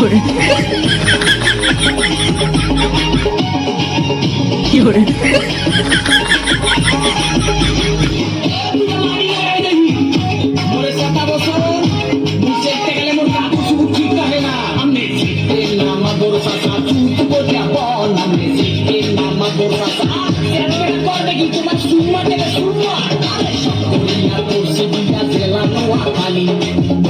Lloren. Suma, suma, suma, suma, suma, suma, suma, suma, suma, suma, suma,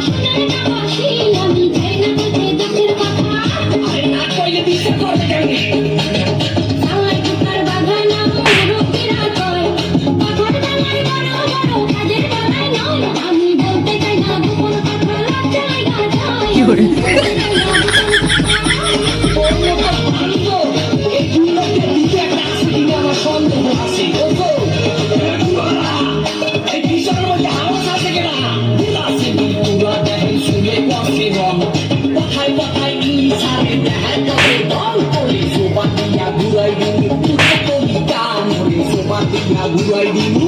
Soma দিয়া ঘুরাই দিনু পুরো তুমি কাম হলে সোমা দিয়া ঘুরাই Dinu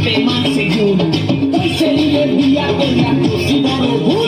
Hey, man, say you. They say you're the other, you're the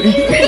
করে